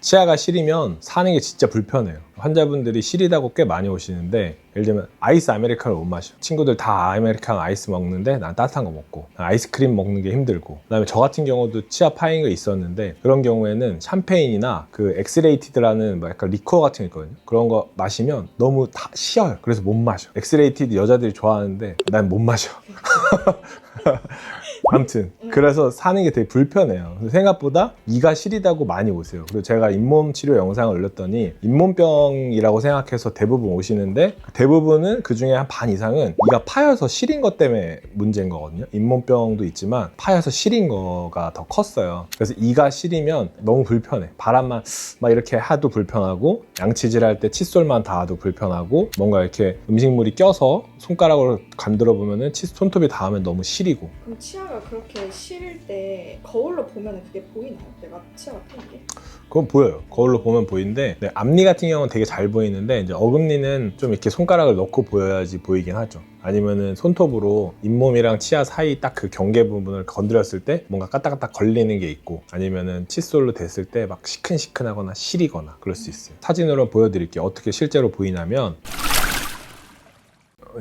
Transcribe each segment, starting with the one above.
치아가 시리면 사는 게 진짜 불편해요. 환자분들이 시리다고 꽤 많이 오시는데 예를 들면 아이스 아메리카노를 못 마셔. 친구들 다 아메리카노 아이스 먹는데 난 따뜻한 거 먹고 난 아이스크림 먹는 게 힘들고 그다음에 저 같은 경우도 치아 파인 거 있었는데 그런 경우에는 샴페인이나 그 엑스레이티드라는 뭐 약간 리커 같은 거 있거든요. 그런 거 마시면 너무 다 쉬어요. 그래서 못 마셔. 엑스레이티드 여자들이 좋아하는데 난 못 마셔. 아무튼 그래서 사는 게 되게 불편해요. 그래서 생각보다 이가 시리다고 많이 오세요. 그리고 제가 잇몸 치료 영상을 올렸더니 잇몸병이라고 생각해서 대부분 오시는데 대부분은 그 중에 한 반 이상은 이가 파여서 시린 것 때문에 문제인 거거든요. 잇몸병도 있지만 파여서 시린 거가 더 컸어요. 그래서 이가 시리면 너무 불편해. 바람만 막 이렇게 하도 불편하고 양치질 할 때 칫솔만 닿아도 불편하고 뭔가 이렇게 음식물이 껴서 손가락으로 간들어 보면은 칫 손톱이 닿으면 너무 시리고 그럼 치아가 그렇게 시릴 때 거울로 보면 그게 보이나요? 내가 치아가 튼 게? 그건 보여요. 거울로 보면 보이는데 네, 앞니 같은 경우는 되게 잘 보이는데 이제 어금니는 좀 이렇게 손가락을 넣고 보여야지 보이긴 하죠. 아니면은 손톱으로 잇몸이랑 치아 사이 딱 그 경계 부분을 건드렸을 때 뭔가 까딱까딱 걸리는 게 있고 아니면은 칫솔로 댔을 때 막 시큰시큰하거나 시리거나 그럴 수 있어요. 사진으로 보여드릴게요. 어떻게 실제로 보이냐면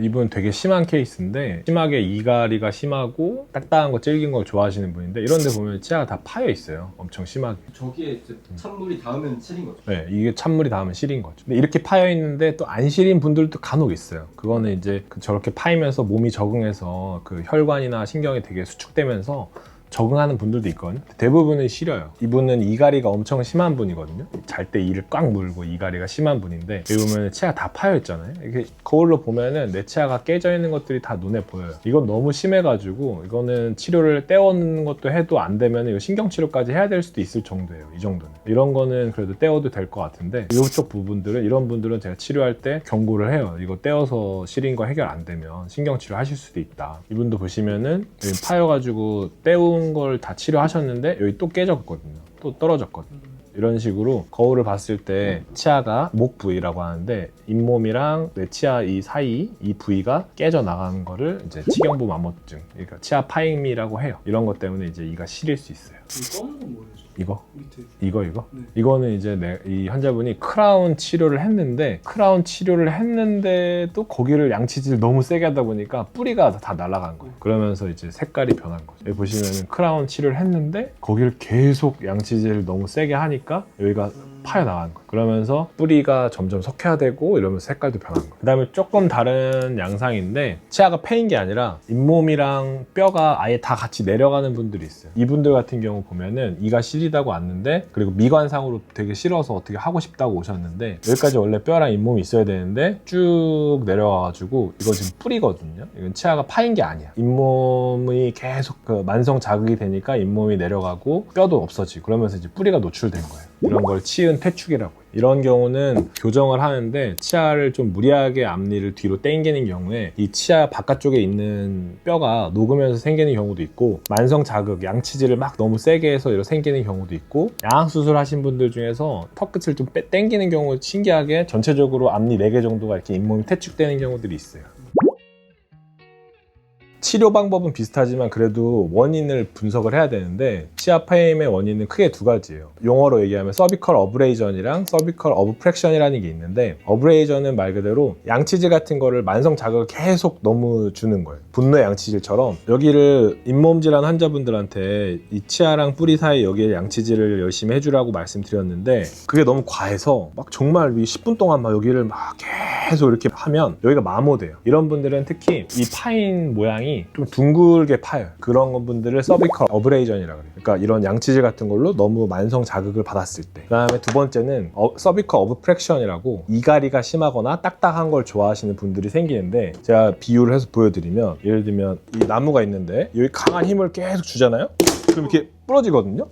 이분 되게 심한 케이스인데 심하게 이가리가 심하고 딱딱한 거 질긴 걸 좋아하시는 분인데 이런 데 보면 치아가 다 파여 있어요. 엄청 심하게. 저기에 이제 찬물이 닿으면 치린 거죠. 네, 이게 찬물이 닿으면 시린 거죠. 근데 이렇게 파여 있는데 또안 시린 분들도 간혹 있어요. 그거는 이제 그 저렇게 파이면서 몸이 적응해서 그 혈관이나 신경이 되게 수축되면서 적응하는 분들도 있거든요. 대부분은 시려요. 이분은 이가리가 엄청 심한 분이거든요. 잘 때 이를 꽉 물고 이가리가 심한 분인데 여기 보면 치아가 다 파여 있잖아요. 이렇게 거울로 보면은 내 치아가 깨져 있는 것들이 다 눈에 보여요. 이건 너무 심해가지고 이거는 치료를 떼어놓는 것도 해도 안 되면 이거 신경 치료까지 해야 될 수도 있을 정도예요. 이 정도는. 이런 거는 그래도 떼어도 될 것 같은데 이쪽 부분들은 이런 분들은 제가 치료할 때 경고를 해요. 이거 떼어서 시린 거 해결 안 되면 신경 치료 하실 수도 있다. 이분도 보시면은 파여가지고 떼운 걸 다 치료하셨는데 여기 또 깨졌거든요. 또 떨어졌거든요. 이런 식으로 거울을 봤을 때 치아가 목 부위라고 하는데 잇몸이랑 내 치아 이 사이 이 부위가 깨져 나가는 거를 이제 치경부 마모증, 그러니까 치아 파임이라고 해요. 이런 것 때문에 이제 이가 시릴 수 있어요. 이 검은 건 뭐예요? 저? 이거 밑에. 이거 이거 네. 이거는 이제 내, 이 환자분이 크라운 치료를 했는데 크라운 치료를 했는데도 거기를 양치질 너무 세게 하다 보니까 뿌리가 다 날아간 거예요. 그러면서 이제 색깔이 변한 거죠. 여기 보시면은 크라운 치료를 했는데 거기를 계속 양치질을 너무 세게 하니까 여기가 파여 나가는 거예요. 그러면서 뿌리가 점점 석회화되고 이러면서 색깔도 변한 거예요. 그 다음에 조금 다른 양상인데 치아가 패인 게 아니라 잇몸이랑 뼈가 아예 다 같이 내려가는 분들이 있어요. 이분들 같은 경우 보면은 이가 시리다고 왔는데 그리고 미관상으로 되게 싫어서 어떻게 하고 싶다고 오셨는데 여기까지 원래 뼈랑 잇몸이 있어야 되는데 쭉 내려와가지고 이거 지금 뿌리거든요. 이건 치아가 파인 게 아니야. 잇몸이 계속 그 만성 자극이 되니까 잇몸이 내려가고 뼈도 없어지고 그러면서 이제 뿌리가 노출된 거예요. 이런 걸 치은 퇴축이라고 해요. 이런 경우는 교정을 하는데 치아를 좀 무리하게 앞니를 뒤로 당기는 경우에 이 치아 바깥쪽에 있는 뼈가 녹으면서 생기는 경우도 있고 만성 자극, 양치질을 막 너무 세게 해서 이렇게 생기는 경우도 있고 양악 수술 하신 분들 중에서 턱 끝을 좀 빼- 당기는 경우 신기하게 전체적으로 앞니 4개 정도가 이렇게 잇몸이 퇴축되는 경우들이 있어요. 치료 방법은 비슷하지만 그래도 원인을 분석을 해야 되는데 치아 파임의 원인은 크게 두 가지예요. 용어로 얘기하면 서비컬 어브레이전이랑 서비컬 어브프랙션이라는 게 있는데 어브레이전은 말 그대로 양치질 같은 거를 만성 자극을 계속 너무 주는 거예요. 분노 양치질처럼 여기를 잇몸 질환 환자분들한테 이 치아랑 뿌리 사이 여기에 양치질을 열심히 해주라고 말씀드렸는데 그게 너무 과해서 막 정말 이 10분 동안 막 여기를 막 계속 이렇게 하면 여기가 마모돼요. 이런 분들은 특히 이 파인 모양이 좀 둥글게 파요. 그런 분들을 서비컬 어브레이전이라고 그래요. 그러니까 이런 양치질 같은 걸로 너무 만성 자극을 받았을 때. 그다음에 두 번째는 어, 서비컬 어브프랙션이라고 이가리가 심하거나 딱딱한 걸 좋아하시는 분들이 생기는데 제가 비유를 해서 보여드리면 예를 들면 이 나무가 있는데 여기 강한 힘을 계속 주잖아요. 그럼 이렇게 부러지거든요.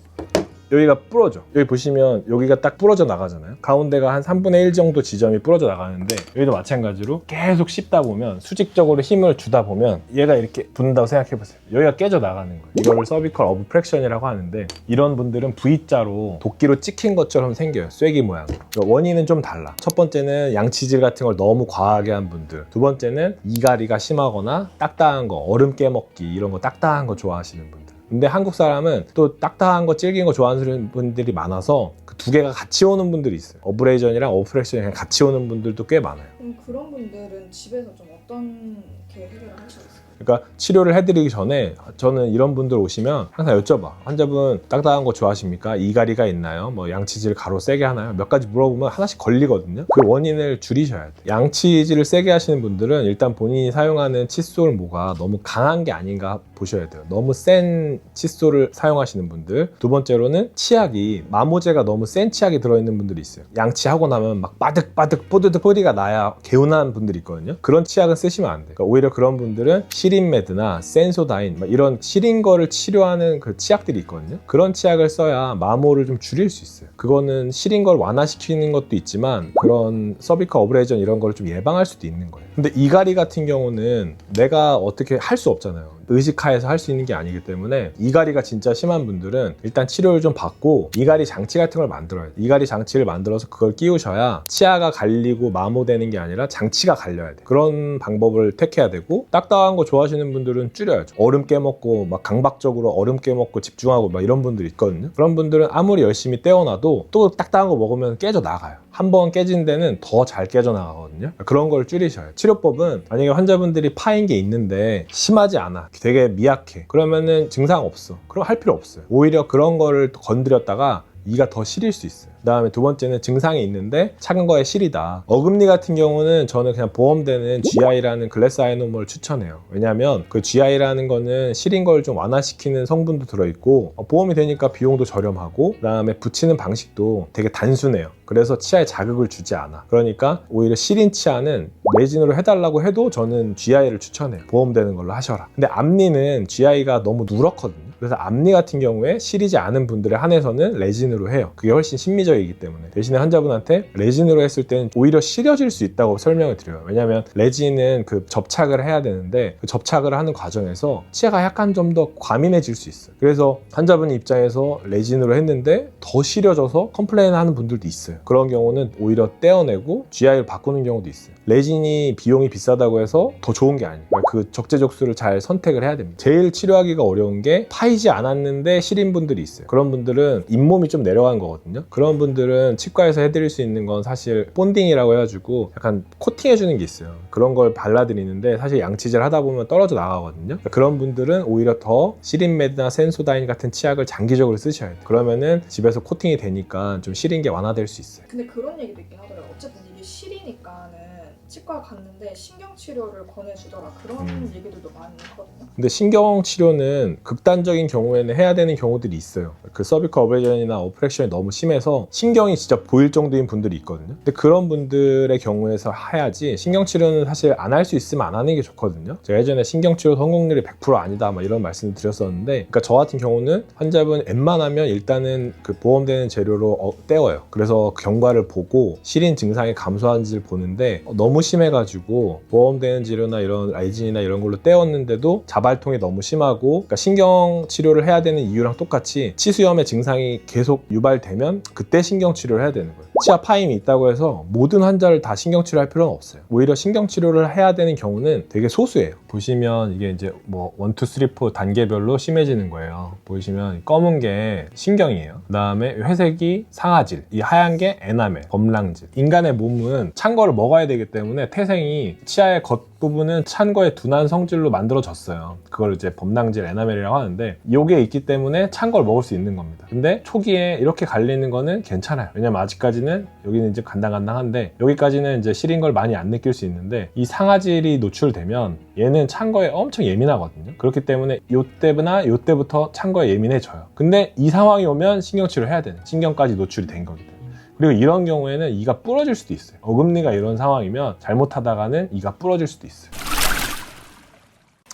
여기가 부러져. 여기 보시면 여기가 딱 부러져 나가잖아요. 가운데가 한 3분의 1 정도 지점이 부러져 나가는데 여기도 마찬가지로 계속 씹다 보면 수직적으로 힘을 주다 보면 얘가 이렇게 붙는다고 생각해 보세요. 여기가 깨져 나가는 거예요. 이거를 서비컬 어브 프랙션이라고 하는데 이런 분들은 V자로 도끼로 찍힌 것처럼 생겨요. 쐐기 모양으로. 그러니까 원인은 좀 달라. 첫 번째는 양치질 같은 걸 너무 과하게 한 분들. 두 번째는 이가리가 심하거나 딱딱한 거, 얼음 깨먹기 이런 거 딱딱한 거 좋아하시는 분들. 근데 한국 사람은 또 딱딱한 거 질긴 거 좋아하는 분들이 많아서 그 두 개가 같이 오는 분들이 있어요. 어브레이전이랑 어프렉션이 같이 오는 분들도 꽤 많아요. 그럼 그런 분들은 집에서 좀 어떻게 해결을 하시고 있어요? 그러니까 치료를 해드리기 전에 저는 이런 분들 오시면 항상 여쭤봐. 환자분 딱딱한 거 좋아하십니까? 이가리가 있나요? 뭐 양치질 가로 세게 하나요? 몇 가지 물어보면 하나씩 걸리거든요. 그 원인을 줄이셔야 돼. 양치질을 세게 하시는 분들은 일단 본인이 사용하는 칫솔 모가 너무 강한 게 아닌가 보셔야 돼요. 너무 센 칫솔을 사용하시는 분들. 두 번째로는 치약이 마모제가 너무 센 치약이 들어있는 분들이 있어요. 양치하고 나면 막 빠득빠득 뽀드득 소리가 나야 개운한 분들이 있거든요. 그런 치약은 쓰시면 안 돼요. 그러니까 오히려 그런 분들은 시린메드나 센소다인 막 이런 시린 거를 치료하는 그 치약들이 있거든요. 그런 치약을 써야 마모를 좀 줄일 수 있어요. 그거는 시린 걸 완화시키는 것도 있지만 그런 서비컬 어브레이전 이런 걸 좀 예방할 수도 있는 거예요. 근데 이가리 같은 경우는 내가 어떻게 할 수 없잖아요. 의식하에서 할 수 있는 게 아니기 때문에 이가리가 진짜 심한 분들은 일단 치료를 좀 받고 이가리 장치 같은 걸 만들어야 돼. 이가리 장치를 만들어서 그걸 끼우셔야 치아가 갈리고 마모되는 게 아니라 장치가 갈려야 돼. 그런 방법을 택해야 되고 딱딱한 거 좋아하시는 분들은 줄여야죠. 얼음 깨먹고 막 강박적으로 얼음 깨먹고 집중하고 막 이런 분들 있거든요. 그런 분들은 아무리 열심히 떼어놔도 또 딱딱한 거 먹으면 깨져 나가요. 한 번 깨진 데는 더 잘 깨져 나가거든요. 그런 걸 줄이셔요. 치료법은 만약에 환자분들이 파인 게 있는데 심하지 않아. 되게 미약해. 그러면은 증상 없어. 그럼 할 필요 없어요. 오히려 그런 거를 건드렸다가 이가 더 시릴 수 있어요. 그 다음에 두 번째는 증상이 있는데 작은 거에 시리다. 어금니 같은 경우는 저는 그냥 보험되는 GI라는 글래스 아이노멀 추천해요. 왜냐하면 그 GI라는 거는 시린 걸 좀 완화시키는 성분도 들어있고 어, 보험이 되니까 비용도 저렴하고 그 다음에 붙이는 방식도 되게 단순해요. 그래서 치아에 자극을 주지 않아. 그러니까 오히려 시린 치아는 레진으로 해달라고 해도 저는 GI를 추천해요. 보험되는 걸로 하셔라. 근데 앞니는 GI가 너무 누렇거든요. 그래서 앞니 같은 경우에 시리지 않은 분들에 한해서는 레진으로 해요. 그게 훨씬 심미적이기 때문에. 대신에 환자분한테 레진으로 했을 때는 오히려 시려질 수 있다고 설명을 드려요. 왜냐하면 레진은 그 접착을 해야 되는데 그 접착을 하는 과정에서 치아가 약간 좀 더 과민해질 수 있어요. 그래서 환자분 입장에서 레진으로 했는데 더 시려져서 컴플레인 하는 분들도 있어요. 그런 경우는 오히려 떼어내고 GI를 바꾸는 경우도 있어요. 레진이 비용이 비싸다고 해서 더 좋은 게 아니에요. 그 적재적소를 잘 선택을 해야 됩니다. 제일 치료하기가 어려운 게 파이 지 않았는데 시린 분들이 있어요. 그런 분들은 잇몸이 좀 내려간 거거든요. 그런 분들은 치과에서 해드릴 수 있는 건 사실 본딩이라고 해가지고 약간 코팅해주는 게 있어요. 그런 걸 발라드리는데 사실 양치질 하다 보면 떨어져 나가거든요. 그런 분들은 오히려 더 시린메드나 센소다인 같은 치약을 장기적으로 쓰셔야 돼요. 그러면은 집에서 코팅이 되니까 좀 시린 게 완화될 수 있어요. 근데 그런 얘기도 있긴 하더라고요. 어쨌든 이게 시리니까는 치과 갔는데 신경 치료를 권해주더라 그런 음. 얘기들도 많이 있거든요. 근데 신경 치료는 극단적인 경우에는 해야 되는 경우들이 있어요. 그 서비컬 어브레이전이나 어프렉션이 너무 심해서 신경이 진짜 보일 정도인 분들이 있거든요. 근데 그런 분들의 경우에서 해야지 신경 치료는 사실 안 할 수 있으면 안 하는 게 좋거든요. 제가 예전에 신경 치료 성공률이 100% 아니다 막 이런 말씀을 드렸었는데 그러니까 저 같은 경우는 환자분 웬만하면 일단은 그 보험되는 재료로 어, 떼어요. 그래서 그 경과를 보고 시린 증상이 감소한지를 보는데 어, 너무 심해가지고 보험되는 재료나 이런 라이진이나 이런 걸로 떼었는데도 자발통이 너무 심하고 그러니까 신경 치료를 해야 되는 이유랑 똑같이 치수염의 증상이 계속 유발되면 그때 신경 치료를 해야 되는 거예요. 치아 파임이 있다고 해서 모든 환자를 다 신경 치료할 필요는 없어요. 오히려 신경 치료를 해야 되는 경우는 되게 소수예요. 보시면 이게 이제 뭐 1, 2, 3, 4 단계별로 심해지는 거예요. 보시면 검은 게 신경이에요. 그다음에 회색이 상아질, 이 하얀 게 에나멜, 범랑질. 인간의 몸은 찬 거를 먹어야 되기 때문에 태생이 치아의 겉 부분은 찬 거의 둔한 성질로 만들어졌어요. 그걸 이제 범랑질, 에나멜이라고 하는데 이게 있기 때문에 찬 걸 먹을 수 있는 겁니다. 근데 초기에 이렇게 갈리는 거는 괜찮아요. 왜냐면 아직까지는 여기는 이제 간당간당한데 여기까지는 이제 시린 걸 많이 안 느낄 수 있는데 이 상아질이 노출되면 얘는 찬 거에 엄청 예민하거든요. 그렇기 때문에 요때나 요때부터 찬 거에 예민해져요. 근데 이 상황이 오면 신경치료 해야 되는 신경까지 노출이 된 거기 때문에. 그리고 이런 경우에는 이가 부러질 수도 있어요. 어금니가 이런 상황이면 잘못하다가는 이가 부러질 수도 있어요.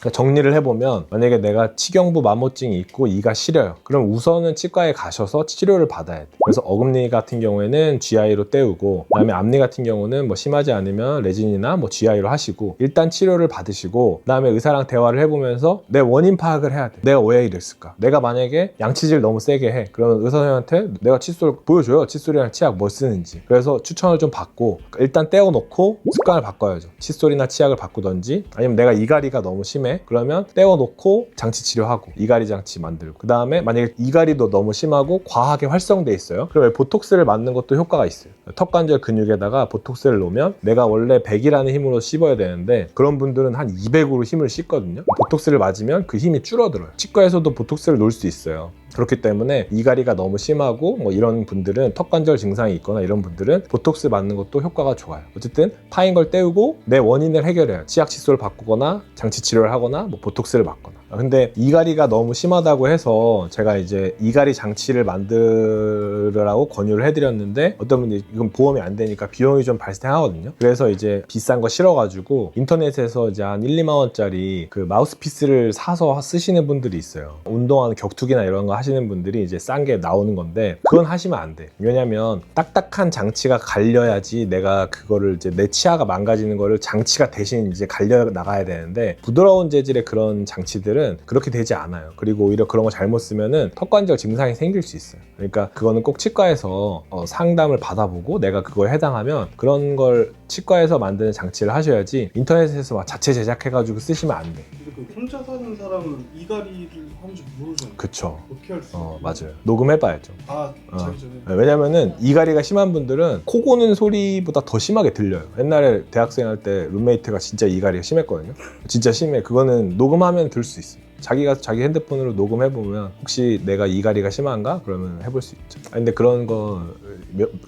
그러니까 정리를 해보면 만약에 내가 치경부 마모증이 있고 이가 시려요. 그럼 우선은 치과에 가셔서 치료를 받아야 돼. 그래서 어금니 같은 경우에는 GI로 때우고 그다음에 앞니 같은 경우는 뭐 심하지 않으면 레진이나 뭐 GI로 하시고 일단 치료를 받으시고 그다음에 의사랑 대화를 해보면서 내 원인 파악을 해야 돼. 내가 왜 이랬을까? 내가 만약에 양치질 너무 세게 해. 그러면 의사 선생님한테 내가 칫솔 보여줘요. 칫솔이랑 치약 뭐 쓰는지. 그래서 추천을 좀 받고 일단 떼어놓고 습관을 바꿔야죠. 칫솔이나 치약을 바꾸던지 아니면 내가 이가리가 너무 심해. 심해 그러면 떼어놓고 장치 치료하고 이갈이 장치 만들고 그 다음에 만약에 이갈이도 너무 심하고 과하게 활성돼 있어요. 그러면 보톡스를 맞는 것도 효과가 있어요. 턱관절 근육에다가 보톡스를 놓으면 내가 원래 100이라는 힘으로 씹어야 되는데 그런 분들은 한 200으로 힘을 씹거든요. 보톡스를 맞으면 그 힘이 줄어들어요. 치과에서도 보톡스를 놓을 수 있어요. 그렇기 때문에 이갈이가 너무 심하고 뭐 이런 분들은 턱관절 증상이 있거나 이런 분들은 보톡스 맞는 것도 효과가 좋아요. 어쨌든 파인 걸 때우고 내 원인을 해결해요. 치약 칫솔을 바꾸거나 장치 치료를 하 거나 뭐 보톡스를 맞거나. 근데 이갈이가 너무 심하다고 해서 제가 이제 이갈이 장치를 만들으라고 권유를 해드렸는데 어떤 분이 이건 보험이 안 되니까 비용이 좀 발생하거든요. 그래서 이제 비싼 거 싫어가지고 인터넷에서 이제 한 1, 2만 원짜리 그 마우스피스를 사서 쓰시는 분들이 있어요. 운동하는 격투기나 이런 거 하시는 분들이 이제 싼 게 나오는 건데 그건 하시면 안 돼. 왜냐면 딱딱한 장치가 갈려야지 내가 그거를 이제 내 치아가 망가지는 거를 장치가 대신 이제 갈려 나가야 되는데 부드러운 재질의 그런 장치들은 그렇게 되지 않아요. 그리고 오히려 그런 거 잘못 쓰면은 턱관절 증상이 생길 수 있어요. 그러니까 그거는 꼭 치과에서 어, 상담을 받아보고 내가 그거에 해당하면 그런 걸 치과에서 만드는 장치를 하셔야지 인터넷에서 막 자체 제작해가지고 쓰시면 안 돼. 그 혼자 사는 사람은 이갈이를 하는지 모르잖아요. 그쵸. 어떻게 할 수? 어, 있어요? 맞아요. 녹음해봐야죠. 아 어. 자기 전에. 네, 왜냐면은 이갈이가 심한 분들은 코 고는 소리보다 더 심하게 들려요. 옛날에 대학생 할 때 룸메이트가 진짜 이갈이가 심했거든요. 진짜 심해. 그거는 녹음하면 들 수 있어요. 자기가 자기 핸드폰으로 녹음해 보면 혹시 내가 이갈이가 심한가 그러면 해볼 수 있죠. 아, 근데 그런 거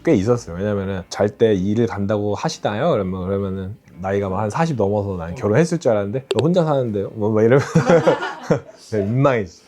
꽤 있었어요. 왜냐면은 잘 때 일을 간다고 하시나요? 그러면 그러면은 나이가 막 한 40 넘어서 난 결혼했을 줄 알았는데 너 혼자 사는데요? 뭐, 뭐 이러면 네, 민망해지.